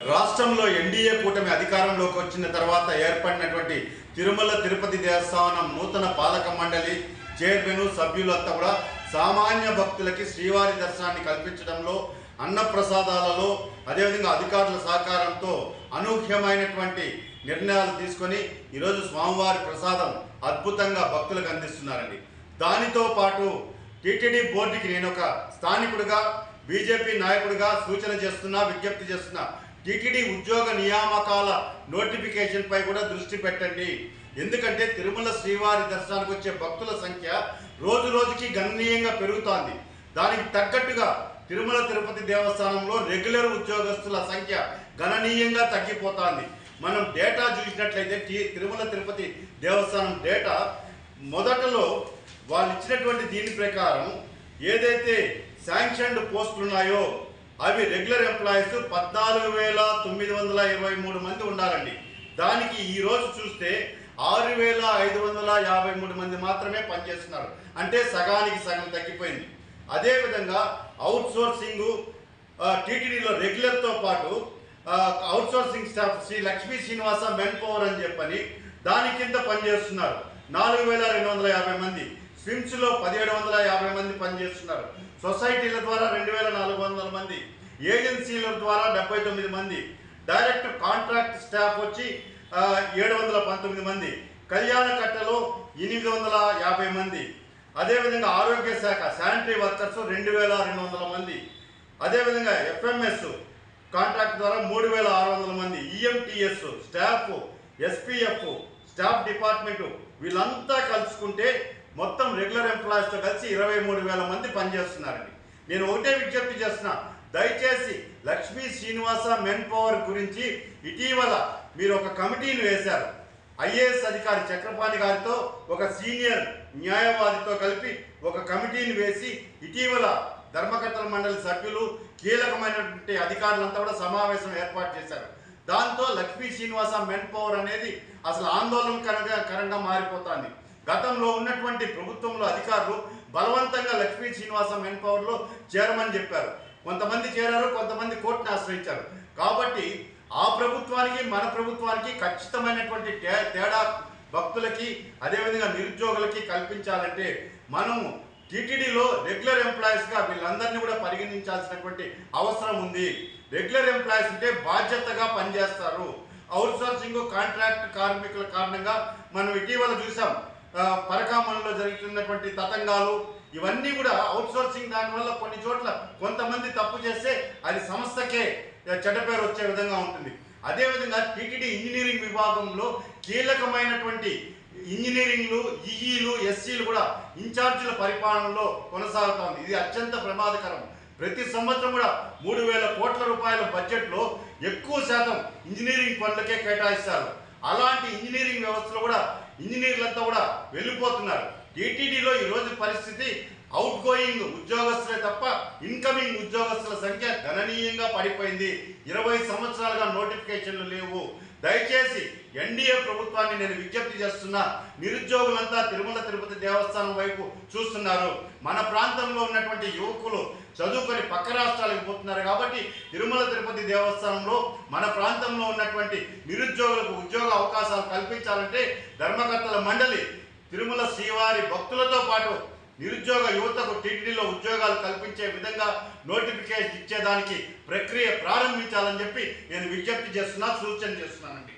రాష్ట్రంలో ఎన్డీఏ కూటమి అధికారంలోకి వచ్చిన తర్వాత ఏర్పడినటువంటి తిరుమల తిరుపతి దేవస్థానం నూతన పాలక మండలి చైర్మన్ సభ్యులంతా కూడా సామాన్య భక్తులకి శ్రీవారి దర్శనాన్ని కల్పించడంలో అన్నప్రసాదాలలో అదేవిధంగా అధికారుల సహకారంతో అనూహ్యమైనటువంటి నిర్ణయాలు తీసుకొని ఈరోజు స్వామివారి ప్రసాదం అద్భుతంగా భక్తులకు అందిస్తున్నారండి. దానితో పాటు టీటీడీ బోర్డుకి నేను ఒక స్థానికుడిగా బీజేపీ నాయకుడిగా సూచన చేస్తున్నా విజ్ఞప్తి చేస్తున్నా టీటీడీ ఉద్యోగ నియామకాల నోటిఫికేషన్పై కూడా దృష్టి పెట్టండి. ఎందుకంటే తిరుమల శ్రీవారి దర్శనానికి వచ్చే భక్తుల సంఖ్య రోజు రోజుకి గణనీయంగా పెరుగుతోంది. దానికి తగ్గట్టుగా తిరుమల తిరుపతి దేవస్థానంలో రెగ్యులర్ ఉద్యోగస్తుల సంఖ్య గణనీయంగా తగ్గిపోతోంది. మనం డేటా చూసినట్లయితే తిరుమల తిరుపతి దేవస్థానం డేటా మొదటలో వాళ్ళు ఇచ్చినటువంటి దీని ప్రకారం ఏదైతే శాంక్షన్డ్ పోస్టులు ఉన్నాయో అవి రెగ్యులర్ ఎంప్లాయీస్ పద్నాలుగు వేల తొమ్మిది వందల ఇరవై మూడు మంది ఉండాలండి. దానికి ఈ రోజు చూస్తే ఆరు వేల ఐదు వందల యాభై మూడు మంది మాత్రమే పనిచేస్తున్నారు. అంటే సగానికి సగం తగ్గిపోయింది. అదేవిధంగా అవుట్సోర్సింగ్ టీటీడీలో రెగ్యులర్తో పాటు outsourcing staff Sri Lakshmi Srinivasa manpower అని చెప్పని దాని కింద పనిచేస్తున్నారు. నాలుగు వేల రెండు వందల యాభై మంది. స్విమ్స్లో పదిహేడు వందల యాభై మంది పనిచేస్తున్నారు. సొసైటీల ద్వారా రెండు వేల నాలుగు వందల మంది ఏజెన్సీల ద్వారా డెబ్బై తొమ్మిది మంది డైరెక్ట్ కాంట్రాక్ట్ స్టాఫ్ వచ్చి ఏడు వందల పంతొమ్మిది మంది కళ్యాణ కట్టలో ఎనిమిది వందల యాభై మంది. అదేవిధంగా ఆరోగ్య శాఖ శానిటరీ వర్కర్స్ రెండు వేల రెండు వందల మంది. అదేవిధంగా ఎఫ్ఎంఎస్ కాంట్రాక్ట్ ద్వారా మూడు వేల ఆరు వందల మంది EMTS staff SPF staff department వీళ్ళంతా కలుసుకుంటే మొత్తం రెగ్యులర్ ఎంప్లాయీస్తో కలిసి ఇరవై మూడు వేల మంది పనిచేస్తున్నారండి. నేను ఒకటే విజ్ఞప్తి చేస్తున్నా దయచేసి లక్ష్మీ శ్రీనివాస మెన్ పవర్ గురించి ఇటీవల మీరు ఒక కమిటీని వేశారు. ఐఏఎస్ అధికారి చక్రపాణి గారితో ఒక సీనియర్ న్యాయవాదితో కలిపి ఒక కమిటీని వేసి ఇటీవల ధర్మకర్తల మండలి సభ్యులు కీలకమైనటువంటి అధికారులంతా కూడా సమావేశం ఏర్పాటు చేశారు. దాంతో లక్ష్మీ శ్రీనివాస మెన్ పవర్ అనేది అసలు ఆందోళనకరంగా కరంగా మారిపోతుంది. గతంలో ఉన్నటువంటి ప్రభుత్వంలో అధికారులు బలవంతంగా లక్ష్మీ శ్రీనివాస మెన్ పవర్లో చేరమని చెప్పారు. కొంతమంది చేరారు కొంతమంది కోర్టును ఆశ్రయించారు. కాబట్టి ఆ ప్రభుత్వానికి మన ప్రభుత్వానికి ఖచ్చితమైనటువంటి తే- తేడా భక్తులకి అదేవిధంగా నిరుద్యోగులకి కల్పించాలంటే మనము టీటీడీలో రెగ్యులర్ ఎంప్లాయీస్గా వీళ్ళందరినీ కూడా పరిగణించాల్సినటువంటి అవసరం ఉంది. రెగ్యులర్ ఎంప్లాయీస్ అంటే బాధ్యతగా పనిచేస్తారు. అవుట్ సోర్సింగ్ కాంట్రాక్ట్ కార్మికుల కారణంగా మనం ఇటీవల చూసాం. పరకామణిలో జరుగుతున్నటువంటి తతంగాలు ఇవన్నీ కూడా అవుట్సోర్సింగ్ దానివల్ల కొన్ని చోట్ల కొంతమంది తప్పు చేస్తే అది సంస్థకే చెడ్డ పేరు వచ్చే విధంగా ఉంటుంది. అదేవిధంగా టీటీడీ ఇంజనీరింగ్ విభాగంలో కీలకమైనటువంటి ఇంజనీరింగ్లు ఈఈలు ఎస్సీలు కూడా ఇన్ఛార్జీల పరిపాలనలో కొనసాగుతోంది ఇది అత్యంత ప్రమాదకరం. ప్రతి సంవత్సరం కూడా మూడు వేల కోట్ల రూపాయల బడ్జెట్లో ఎక్కువ శాతం ఇంజనీరింగ్ పనులకే కేటాయిస్తారు. అలాంటి ఇంజనీరింగ్ వ్యవస్థలో కూడా ఇంజనీర్లంతా కూడా వెళ్ళిపోతున్నారు. టీటీడీలో ఈ రోజు పరిస్థితి అవుట్ గోయింగ్ ఉద్యోగస్తులే తప్ప ఇన్కమింగ్ ఉద్యోగస్తుల సంఖ్య గణనీయంగా పడిపోయింది. ఇరవై సంవత్సరాలుగా నోటిఫికేషన్లు లేవు. దయచేసి ఎన్డీఏ ప్రభుత్వాన్ని నేను విజ్ఞప్తి చేస్తున్నా. నిరుద్యోగులంతా తిరుమల తిరుపతి దేవస్థానం వైపు చూస్తున్నారు. మన ప్రాంతంలో ఉన్నటువంటి యువకులు చదువుకొని పక్క రాష్ట్రాలకు పోతున్నారు కాబట్టి తిరుమల తిరుపతి దేవస్థానంలో మన ప్రాంతంలో ఉన్నటువంటి నిరుద్యోగులకు ఉద్యోగ అవకాశాలు కల్పించాలంటే ధర్మకర్తల మండలి తిరుమల శ్రీవారి భక్తులతో పాటు నిరుద్యోగ యువతకు టీటీడీలో ఉద్యోగాలు కల్పించే విధంగా నోటిఫికేషన్ ఇచ్చేదానికి ప్రక్రియ ప్రారంభించాలని చెప్పి నేను విజ్ఞప్తి చేస్తున్నా సూచన చేస్తున్నానండి.